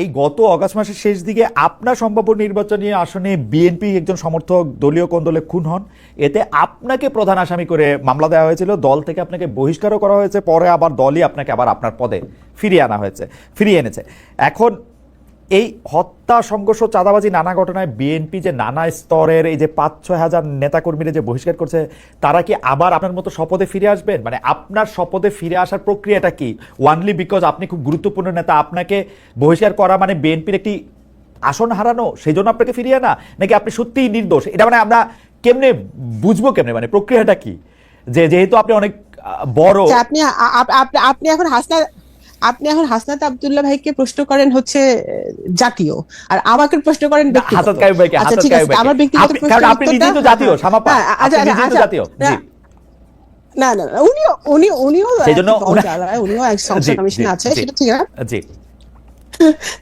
এই গত অগাস্ট মাসের শেষ দিকে আপনার সম্ভাব্য নির্বাচনী আসনে বিএনপি একজন সমর্থক দলীয় কোন্দলে খুন হন। এতে আপনাকে প্রধান আসামি করে মামলা দেওয়া হয়েছিল। দল থেকে আপনাকে বহিষ্কারও করা হয়েছে। পরে আবার দলই আপনাকে আবার আপনার পদে ফিরিয়ে আনা হয়েছে, ফিরিয়ে এনেছে। এখন এই হত্যা সংঘর্ষ চাঁদাবাজি নানা ঘটনায় বিএনপি যে নানা স্তরের এই যে পাঁচ ছয় হাজার নেতাকর্মীরা যে বহিষ্কার করছে তারা কি আবার আপনার মতো শপথে ফিরে আসবেন? মানে আপনার শপথে ফিরে আসার প্রক্রিয়াটা কি? ওয়ানলি বিকজ আপনি খুব গুরুত্বপূর্ণ নেতা আপনাকে বহিষ্কার করা মানে বিএনপির একটি আসন হারানো সেই জন্য আপনাকে ফিরিয়ে আনা? নাকি আপনি সত্যিই নির্দোষ? এটা মানে আমরা কেমনে বুঝব কেমনে? মানে প্রক্রিয়াটা কি? যে যেহেতু আপনি অনেক বড়। আচ্ছা, আপনি আপনি এখন হাসনাত আপনি এখন হাসনাত আব্দুল্লাহ ভাইকে প্রশ্ন করেন হচ্ছে জাতীয়। আর আমাকে প্রশ্ন করেন ভাইকে আচ্ছা ভাইকে। আমার ব্যক্তিগত আপনি- আপনি নিজেই তো জাতীয় সামাপা হ্যাঁ, আপনি আচ্ছা, নিজেই তো আচ্ছা, জাতীয়। জি। না না উনিও উনি উনিও উনিও এক সংসদ আছে সেটা ঠিক আছে জি।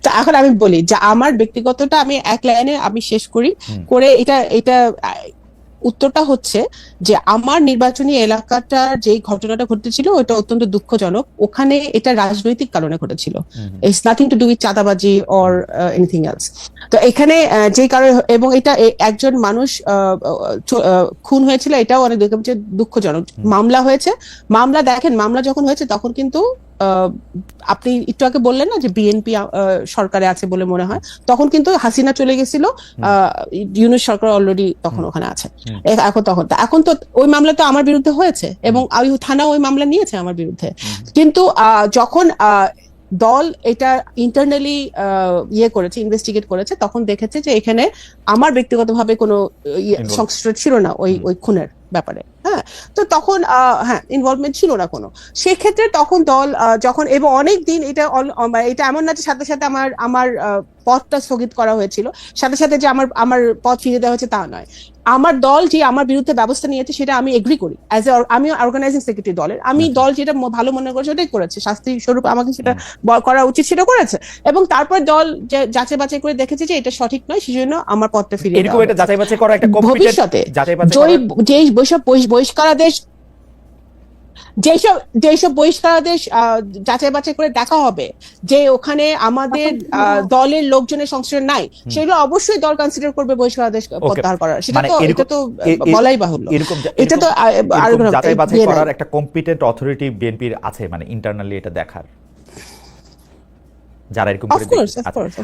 তা এখন আমি বলি যে আমার ব্যক্তিগতটা আমি এক লাইনে আমি শেষ করি করে এটা এটা উত্তরটা হচ্ছে যে আমার নির্বাচনী এলাকাটার যে ঘটনাটা ঘটেছিল ওটা অত্যন্ত দুঃখজনক। ওখানে এটা রাজনৈতিক কারণে ঘটেছিল। It's nothing to do with চাঁদাবাজি অর এনিথিং এলস তো এখানে আহ, যে কারণে এবং এটা একজন মানুষ আহ, আহ, খুন হয়েছিল এটাও অনেক দুঃখজনক মামলা হয়েছে। মামলা দেখেন মামলা যখন হয়েছে তখন কিন্তু আপনি একটু আগে বললেন না যে বিএনপি সরকারে আছে বলে মনে হয়। তখন কিন্তু হাসিনা চলে গেছিল। ইউনুস সরকার অলরেডি তখন ওখানে আছে। এখন তখন। এখন তো ওই মামলা তো আমার বিরুদ্ধে হয়েছে এবং ওই থানা ওই মামলা নিয়েছে আমার বিরুদ্ধে। কিন্তু আহ, যখন আহ, দল এটা ইন্টারনালি ইয়ে করেছে ইনভেস্টিগেট করেছে তখন দেখেছে যে এখানে আমার ব্যক্তিগতভাবে কোনো ইয়ে. সংশ্লিষ্ট ছিল না ওই ওই খুনের ব্যাপারে। হ্যাঁ তো তখন হ্যাঁ ইনভলভমেন্ট ছিল না কোনো। সেক্ষেত্রে তখন দল যখন, এবং অনেক দিন এটা এটা এমন না যে সাথে সাথে আমার আমার পদটা স্থগিত করা হয়েছিল। সাথে সাথে যে আমার আমার পদ ফিরে দেওয়া হয়েছে তা নয়। আমার দল যে আমার বিরুদ্ধে ব্যবস্থা নিয়েছে সেটা আমি এগ্রি করি। অ্যাজ এ আমি অর্গানাইজিং সেক্রেটারি দলের। আমি দল যেটা ভালো মনে করেছে ওটাই করেছে। শাস্তি স্বরূপ আমাকে সেটা করা উচিত সেটা করেছে। এবং তারপর দল যাচাই বাছাই করে দেখেছে যে এটা সঠিক নয় সেজন্য আমার পথটা ফিরে এরকম দেওয়া যাচাই বাছাই করা একটা competent- ভবিষ্যতে যেই বৈষব বহিষ্কারাদেশ যেসব যেসব বহিষ্কারাদেশ আহ, যাচাই বাছাই করে দেখা হবে যে ওখানে আমাদের দলের লোকজনের সংশ্রয় নাই সেগুলো অবশ্যই দল কনসিডার করবে বহিষ্কারাদেশ প্রত্যাহার করার। সেটা মানে তো এটা তো বলাই বাহুল্য। এটা তো আর যাচাই বাছাই করার একটা কম্পিটেন্ট অথরিটি বিএনপির আছে মানে ইন্টারনালি এটা দেখার। যারা এরকম করে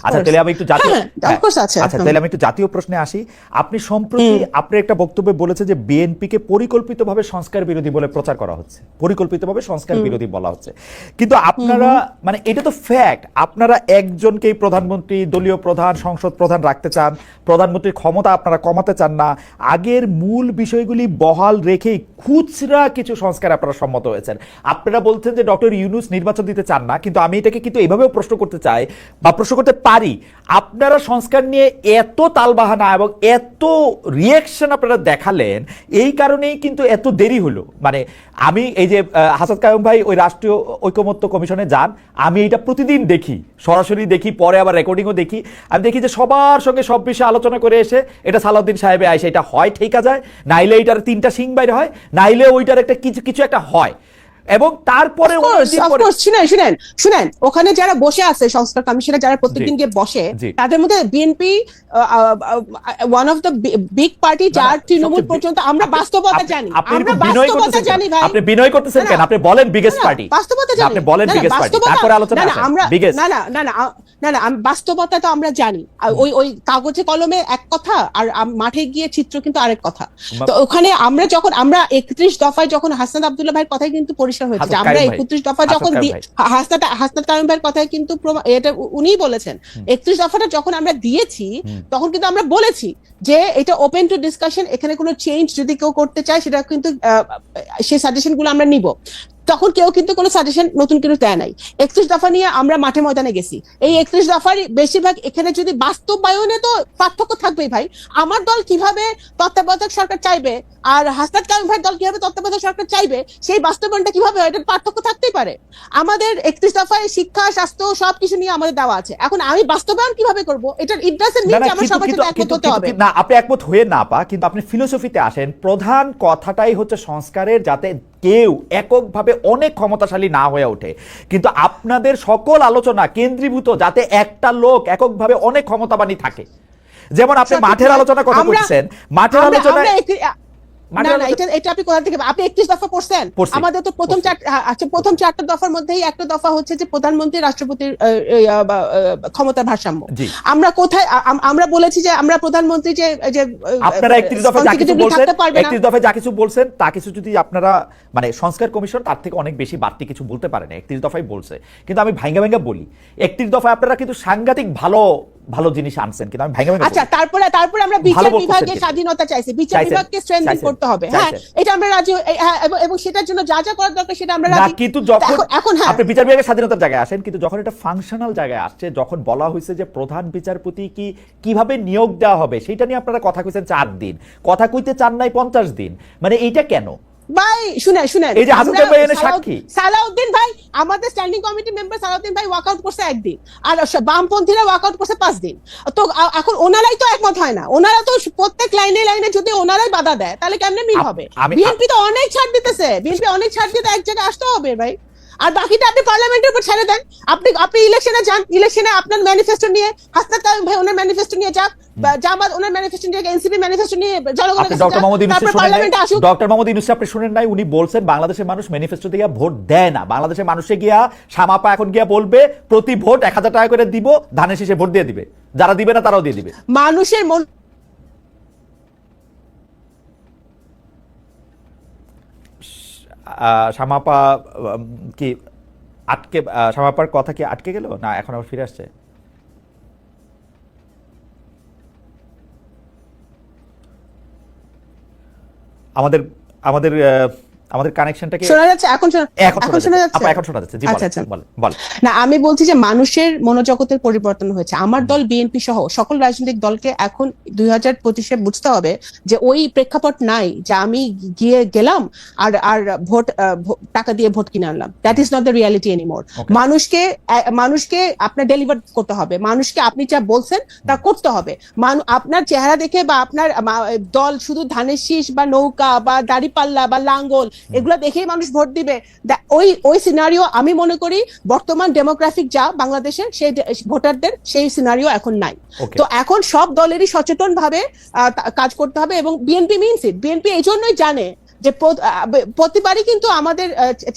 আচ্ছা course. তাহলে আমি একটু জাতীয় হ্যাঁ, হ্যাঁ, আচ্ছা। তাহলে আমি একটু জাতীয় প্রশ্নে আসি। আপনি সম্প্রতি আপনার একটা বক্তব্যে বলেছে যে বিএনপিকে পরিকল্পিতভাবে সংস্কার বিরোধী বলে প্রচার করা হচ্ছে। পরিকল্পিতভাবে সংস্কার বিরোধী বলা হচ্ছে। কিন্তু আপনারা মানে এটা তো ফ্যাক্ট আপনারা একজনকেই প্রধানমন্ত্রী দলীয় প্রধান সংসদ প্রধান রাখতে চান প্রধানমন্ত্রীর ক্ষমতা আপনারা কমাতে চান না। আগের মূল বিষয়গুলি বহাল রেখেই খুচরা কিছু সংস্কার আপনারা সম্মত হয়েছেন। আপনারা বলছেন যে ডক্টর ইউনুস নির্বাচন দিতে চান না কিন্তু আমি এটাকে কিন্তু এভাবেও প্রশ্ন করতে চাই বা প্রশ্ন করতে পারি, আপনারা সংস্কার নিয়ে এত তালবাহানা এবং এত রিয়েকশন আপনারা দেখালেন, এই কারণেই কিন্তু এত দেরি হলো। মানে আমি এই যে হাসাদ কায়ুম ভাই ওই রাষ্ট্রীয় ঐকমত্য কমিশনে যান, আমি এটা প্রতিদিন দেখি, সরাসরি দেখি, পরে আবার রেকর্ডিংও দেখি। আমি দেখি যে সবার সঙ্গে সব বিষয়ে আলোচনা করে এসে এটা সালাউদ্দিন সাহেবে আইসে এটা হয়, ঠিকা যায়, নাইলে এইটার তিনটা সিং বাইরে হয়, নাইলে ওইটার একটা কিছু কিছু একটা হয়। এবং তারপরে পরে- শুনেন শুনেন শুনেন ওখানে যারা বসে আছে সংস্কার কমিশনে যারা প্রত্যেকদিন গিয়ে বসে তাদের মধ্যে BNP one of the big party যার তৃণমূল পর্যন্ত আমরা বাস্তবতা জানি আপনি আমরা বিনয় বাস্তবতা? জানি ভাই। আপনি বিনয় করতেছেন কেন? আপনি বলেন বিগেস্ট পার্টি বাস্তবতা জানি। আপনি বলেন বিগেস্ট পার্টি তারপরে আলোচনা না, না, আমরা না না না না না না আম- বাস্তবতা তো আমরা জানি। ওই ওই কাগজে কলমে এক কথা আর মাঠে গিয়ে চিত্র কিন্তু আরেক কথা। তো ওখানে আমরা যখন আমরা একত্রিশ দফায় যখন হাসান আব্দুল্লাহ ভাইয়ের কথাই কিন্তু পরিষ্কার হয়েছে যে আমরা একত্রিশ দফা যখন হাসনাটা। হাসনাত হাসনাত ভাইয়ের কথায় কিন্তু এটা উনিই বলেছেন। একত্রিশ দফাটা যখন আমরা দিয়েছি তখন কিন্তু আমরা বলেছি যে এটা ওপেন টু ডিসকাশন এখানে কোনো চেঞ্জ যদি কেউ করতে চায় সেটা কিন্তু সেই সাজেশনগুলো আমরা নিব। তখন কেউ কিন্তু কোনো সাজেশন নতুন কিছু দেয় নাই। একত্রিশ দফা নিয়ে আমরা মাঠে ময়দানে গেছি। এই একত্রিশ দফার বেশিরভাগ এখানে যদি বাস্তবায়নে তো পার্থক্য থাকবেই ভাই। আমার দল কীভাবে তত্ত্বাবধায়ক সরকার চাইবে আর হাসনাত কায়ুম ভাইয়ের দল কীভাবে তত্ত্বাবধায়ক সরকার চাইবে সেই বাস্তবায়নটা কীভাবে হয় এটার পার্থক্য থাকতেই পারে। আমাদের একত্রিশ দফায় শিক্ষা স্বাস্থ্য সবকিছু নিয়ে আমাদের দেওয়া আছে। এখন আমি বাস্তবায়ন কীভাবে করব এটার ইট ডাজন্ট না মিন আমার সবার সাথে একমত হতে হবে। না আপনি একমত হয়ে না পা কিন্তু আপনি ফিলোসফিতে আসেন। প্রধান কথাটাই হচ্ছে সংস্কারের যাতে কেউ এককভাবে অনেক ক্ষমতাশালী না হয়ে ওঠে। কিন্তু আপনাদের সকল আলোচনা কেন্দ্রীভূত যাতে একটা লোক এককভাবে অনেক ক্ষমতাবানী থাকে। যেমন আপনি মাঠের। আলোচনা কথা বলছেন। মাঠের একটি- না না এটা এটা আপনি কোথা থেকে আপনি একত্রিশ দফা পড়ছেন। আমাদের তো প্রথম চার আচ্ছা প্রথম চারটা দফার মধ্যেই একটা দফা হচ্ছে যে প্রধানমন্ত্রী রাষ্ট্রপতির আহ, আহ, বা, আহ, ক্ষমতার ভারসাম্য। আমরা কোথায় আমরা বলেছি যে আমরা প্রধানমন্ত্রী যে যে আপনারা একত্রিশ দফায় যা কিছু বলছেন। একত্রিশ দফায় যা কিছু বলছেন তা কিছু যদি আপনারা মানে সংস্কার কমিশন তার থেকে অনেক বেশি বাড়তি কিছু বলতে পারে না। একত্রিশ দফায় বলছে। কিন্তু আমি ভাঙ্গা ভাঙ্গা বলি। একত্রিশ দফায় আপনারা কিন্তু সাংঘাতিক ভালো ভালো জিনিস আনছেন কিন্তু আমি ভাঙ্গা ভাঙ্গা আচ্ছা তারপরে তারপরে আমরা বিচার বিভাগের স্বাধীনতা চাইছি বিচার বিভাগকে স্ট্রেংথেন করতে হবে হ্যাঁ? এটা আমরা রাজি হ্যাঁ, এবং- সেটার জন্য যা যা করার দরকার সেটা আমরা রাজি কিন্তু যখন এখন- এখন হ্যাঁ। আপনি বিচার বিভাগের স্বাধীনতার জায়গায় আসেন কিন্তু যখন এটা ফাংশনাল জায়গায় আসছে যখন বলা হয়েছে যে প্রধান বিচারপতি কি কীভাবে নিয়োগ দেওয়া হবে সেটা নিয়ে আপনারা কথা কইছেন চার দিন। কথা কইতে চান নাই পঞ্চাশ দিন। মানে এইটা কেন? ভাই শুনে শুনে এই যে হাসান ভাই এনে সাক্ষী। সালাউদ্দিন ভাই আমাদের স্ট্যান্ডিং কমিটি মেম্বার সালাউদ্দিন ভাই ওয়াকআউট করছে একদিন। আর বামপন্থীরা ওয়াকআউট করছে পাঁচ দিন। তো এখন ওনারাই তো একমত হয় না। ওনারা তো প্রত্যেক লাইনে লাইনে যদি ওনারাই বাধা দেয় তাহলে কেমনে মিল হবে? বিএনপি তো অনেক ছাড় দিতেছে। বিএনপি অনেক ছাড় দিতে এক জায়গায় আসতে হবে ভাই। আর বাকিটা আপনি পার্লামেন্টের উপর ছেড়ে দেন। আপনি আপনি ইলেকশনে যান ইলেকশনে আপনার ম্যানিফেস্টো নিয়ে হাসনাত ভাই ওনার ম্যানিফেস্টো নিয়ে যাক জামাত ওনার ম্যানিফেস্টো নিয়ে এনসিপি ম্যানিফেস্টো নিয়ে জনগণের কাছে ডক্টর মোহাম্মদ নাই। পার্লামেন্টে আসুক। ডক্টর মোহাম্মদ ইউনুস আপনি শুনেন নাই উনি বলছেন বাংলাদেশের মানুষ ম্যানিফেস্টো দিয়ে ভোট দেয় না। বাংলাদেশের মানুষে গিয়া সামাপা এখন গিয়া বলবে প্রতি ভোট এক হাজার টাকা করে দিব ধানের শেষে ভোট দিয়ে দিবে। যারা দিবে না তারাও দিয়ে দিবে। মানুষের মন শামাপা কি আটকে আহ, শামাপার কথা কি আটকে গেল? না এখন আবার ফিরে আসছে। আমাদের আমাদের আমাদের কানেকশনটাকে শোনা যাচ্ছে? এখন এখন শোনা যাচ্ছে। আপা এখন শোনা যাচ্ছে। জি আচ্ছা আচ্ছা। না আমি বলছি যে মানুষের মনোজগতের পরিবর্তন হয়েছে। আমার দল বিএনপি সহ সকল রাজনৈতিক দলকে এখন দুই হাজার পঁচিশে বুঝতে হবে যে ওই প্রেক্ষাপট নাই যে আমি গিয়ে গেলাম আর আর ভোট টাকা দিয়ে ভোট কিনে আনলাম। That is not the reality anymore. মানুষকে মানুষকে আপনার ডেলিভার করতে হবে। মানুষকে আপনি যা বলছেন তা করতে হবে। আপনার চেহারা দেখে বা আপনার দল শুধু ধানের শীষ বা নৌকা বা দাড়িপাল্লা বা লাঙ্গল এগুলো দেখেই মানুষ ভোট দিবে। ওই ওই সিনারিও আমি মনে করি বর্তমান ডেমোগ্রাফিক যা বাংলাদেশের সেই ভোটারদের সেই সিনারিও এখন নাই। তো এখন সব দলেরই সচেতন ভাবে কাজ করতে হবে এবং বিএনপি মিনস ইট বিএনপি এই জন্যই জানে যে প্রতিবারই কিন্তু আমাদের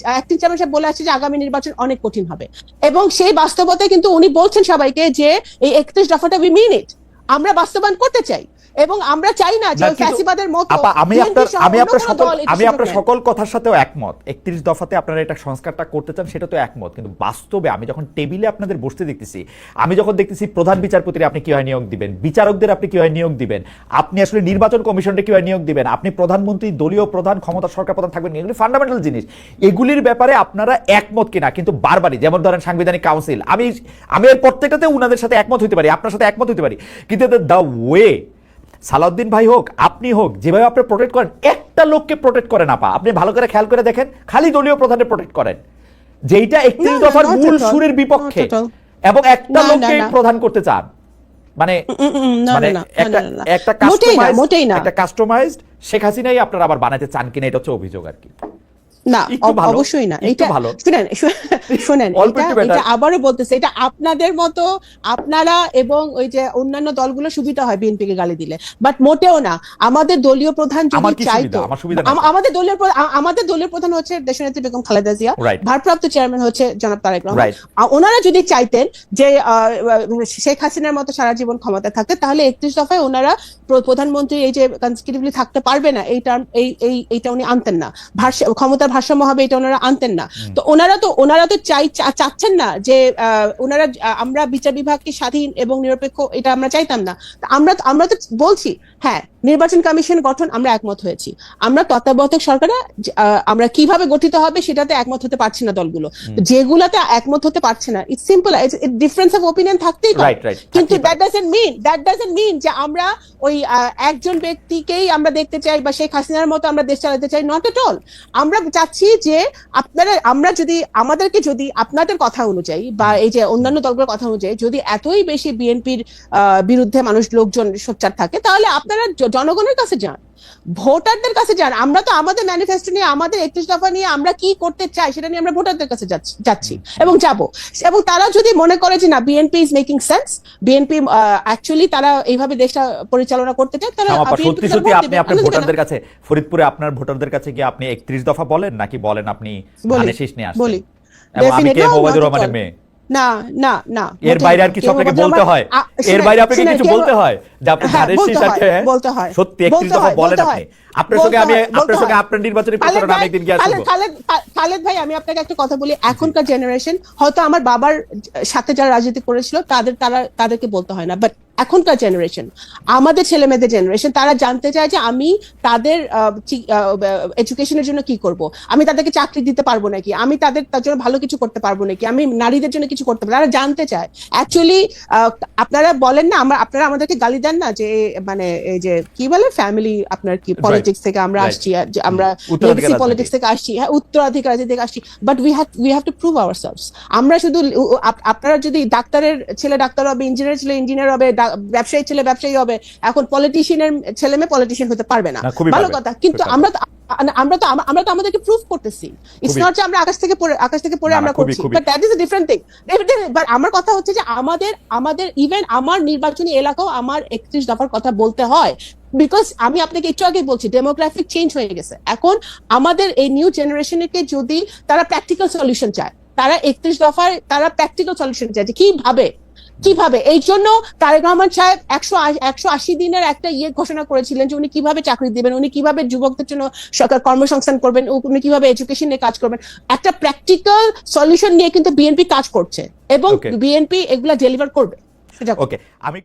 অ্যাক্টিং চেয়ারম্যান সাহেব বলে আসছে যে আগামী নির্বাচন অনেক কঠিন হবে। এবং সেই বাস্তবতায় কিন্তু উনি বলছেন সবাইকে যে এই একত্রিশ দফাটা উই মিন ইট আমরা বাস্তবায়ন করতে চাই। এবং আমরা চাই না যে ফ্যাসিবাদের মতো আমি আপনার আমি আপনার সকল আমি আপনার সকল কথার সাথেও একমত। একত্রিশ দফাতে আপনারা এটা সংস্কারটা করতে চান সেটা তো একমত। কিন্তু বাস্তবে আমি যখন টেবিলে আপনাদের বসতে দেখতেছি আমি যখন দেখতেছি প্রধান বিচারপতির আপনি কীভাবে নিয়োগ দিবেন বিচারকদের আপনি কীভাবে নিয়োগ দিবেন আপনি আসলে নির্বাচন কমিশনকে কীভাবে নিয়োগ দিবেন আপনি প্রধানমন্ত্রী দলীয় প্রধান ক্ষমতা সরকার প্রধান থাকবেন এগুলি ফান্ডামেন্টাল জিনিস। এগুলির ব্যাপারে আপনারা একমত কিনা কিন্তু বারবারই যেমন ধরেন সাংবিধানিক কাউন্সিল আমি আমি এর প্রত্যেকটাতে উনাদের সাথে একমত হতে পারি আপনার সাথে একমত হতে পারি। কিন্তু দ্য ওয়ে সালাউদ্দিন ভাই হোক আপনি হোক যেভাবে আপনি প্রোটেক্ট করেন একটা লোককে প্রোটেক্ট করেন আপা আপনি ভালো করে খেয়াল করে দেখেন খালি দলীয় প্রধানের প্রোটেক্ট করেন। যেইটা একত্রিশ না, দফার মূল সুরের বিপক্ষে. এবং একটা লোককে প্রধান করতে চান। মানে মানে একটা। একটা কাস্টমাইজ একটা কাস্টমাইজড শেখ হাসিনাই আপনারা আবার বানাতে চান কিনা এটা হচ্ছে অভিযোগ আর কি। না অবশ্যই না। এটা ভালো। শুনেন শুনেন এটা আবারও বলতেছে এটা আপনাদের মতো আপনারা এবং ওই যে অন্যান্য দলগুলো সুবিধা হয় বিএনপি কে গালি দিলে। বাট মোটেও না আমাদের দলীয় প্রধান যদি চাইতো। আমাদের দলীয় আমাদের দলীয় প্রধান হচ্ছে দেশনেত্রী বেগম খালেদা জিয়া। ভারপ্রাপ্ত চেয়ারম্যান হচ্ছে জনাব তারেক রহমান। ওনারা যদি চাইতেন যে শেখ হাসিনার মতো সারা জীবন ক্ষমতা থাকতে তাহলে একত্রিশ দফায় ওনারা প্রধানমন্ত্রী এই যে কনসিকিউটিভলি থাকতে পারবে না এই টার্ম এই এই এইটা উনি আনতেন না। ক্ষমতার ভারসাম্য হবে এটা ওনারা আনতেন না। তো ওনারা তো ওনারা তো চাই চাচ্ছেন না যে আহ, ওনারা আমরা বিচার বিভাগকে স্বাধীন এবং নিরপেক্ষ এটা আমরা চাইতাম না। তা আমরা তো- আমরা তো বলছি হ্যাঁ নির্বাচন কমিশন গঠন আমরা একমত হয়েছি। আমরা তত্ত্বাবধায়ক সরকারে আমরা কীভাবে গঠিত হবে সেটাতে একমত হতে পারছি না দলগুলো। যেগুলাতে একমত হতে পারছে না it's simple difference of opinion থাকতেই পারে. কিন্তু that doesn't mean that doesn't mean যে আমরা ওই একজন ব্যক্তিকেই আমরা দেখতে চাই বা শেখ হাসিনার মতো আমরা দেশ চালাতে চাই নট এট অল আমরা চাচ্ছি যে আপনারা আমরা যদি আমাদেরকে যদি আপনাদের কথা অনুযায়ী বা এই যে অন্যান্য দলগুলোর কথা অনুযায়ী যদি এতই বেশি বিএনপির বিরুদ্ধে মানুষ লোকজন সোচ্চার থাকে তাহলে আপনারা জনগণের কাছে যান। ভোটারদের কাছে যান। আমরা তো আমাদের ম্যানিফেস্টো নিয়ে আমাদের একত্রিশ দফা নিয়ে আমরা কি করতে চাই সেটা নিয়ে আমরা ভোটারদের কাছে যাচ্ছি- এবং যাব। এবং তারা যদি মনে করে যে না BNP is making sense BNP actually তারা এইভাবে দেশটা পরিচালনা করতে চায় তারা কে সত্যি সত্যি আপনি। আপনার ভোটারদের কাছে ফরিদপুরে আপনার ভোটারদের কাছে গিয়ে আপনি একত্রিশ দফা বলেন নাকি বলেন আপনি শীষ নিয়ে আসছেন? বলি। আমি কে? মোবাইদুর রহমানের. মেয়ে। না না না। এর বাইরে আর কিছু আপনাকে বলতে হয়? এর বাইরে আপনাকে কিছু বলতে হয়? যে আপনি হ্যাঁ, ধানের বলতে শীষ আছে বলতে হয়, সত্যি দফা বলেন আপনি। আপনার সঙ্গে আমি আপনার সঙ্গে আপনার নির্বাচনী প্রচারণা আমি একদিন গিয়ে আসব। খালেদ ভাই আমি আপনাকে একটা কথা বলি। এখনকার জেনারেশন হয়তো আমার বাবার সাথে যারা রাজনীতি করেছিল তাদের তারা তাদেরকে বলতে হয় না বাট এখনকার জেনারেশন আমাদের ছেলে মেয়েদের জেনারেশন তারা জানতে চায় যে আমি তাদের এডুকেশনের জন্য কি করব? আমি তাদেরকে চাকরি দিতে পারব নাকি? আমি তাদের তার জন্য ভালো কিছু করতে পারব নাকি? আমি নারীদের জন্য কিছু করতে পারব? তারা জানতে চায়। অ্যাকচুয়ালি আপনারা বলেন না আমরা আপনারা আমাদেরকে গালি দেন না যে মানে এই যে কি বলে ফ্যামিলি আপনার কি পলিটিক্স থেকে আমরা আসছি আমরা রাজনীতি। politics থেকে আসছি হ্যাঁ উত্তরাধিকার থেকে আসছি। But we have we have to prove our আমরা শুধু আপনারা যদি ডাক্তারের ছেলে ডাক্তার হবে ইঞ্জিনিয়ার ছেলে ইঞ্জিনিয়ার হবে ব্যবসায়ী ছেলে ব্যবসায়ী হবে এখন পলিটিশিয়ানের ছেলে মেয়ে পলিটিশিয়ান হতে পারবে না। ভালো কথা কিন্তু আমরা আমরা তো আমরা তো আমাদেরকে প্রুভ করতেছি। ইটস নট যে আমরা আকাশ থেকে পড়ে আকাশ থেকে পড়ে আমরা করছি but that is a different thing but আমার কথা হচ্ছে যে আমাদের আমাদের ইভেন আমার নির্বাচনী এলাকাও আমার একত্রিশ দফার কথা বলতে হয়। বিকজ আমি আপনাকে একটু আগে বলছি ডেমোগ্রাফিক চেঞ্জ হয়ে গেছে। এখন আমাদের এই নিউ জেনারেশনকে যদি তারা প্র্যাকটিক্যাল সলিউশন চায় তারা একত্রিশ দফায় তারা প্র্যাকটিক্যাল সলিউশন চায় যে কীভাবে কীভাবে? এই জন্য তারেক রহমান সাহেব একশো একশো আশি দিনের একটা ইয়ে ঘোষণা করেছিলেন যে উনি কীভাবে চাকরি দিবেন উনি কীভাবে যুবকদের জন্য সরকার কর্মসংস্থান করবেন উনি কীভাবে এডুকেশন নিয়ে কাজ করবেন। একটা প্র্যাকটিক্যাল সলিউশন নিয়ে কিন্তু বিএনপি কাজ করছে এবং বিএনপি এগুলা ডেলিভার করবে। সেটা ওকে আমি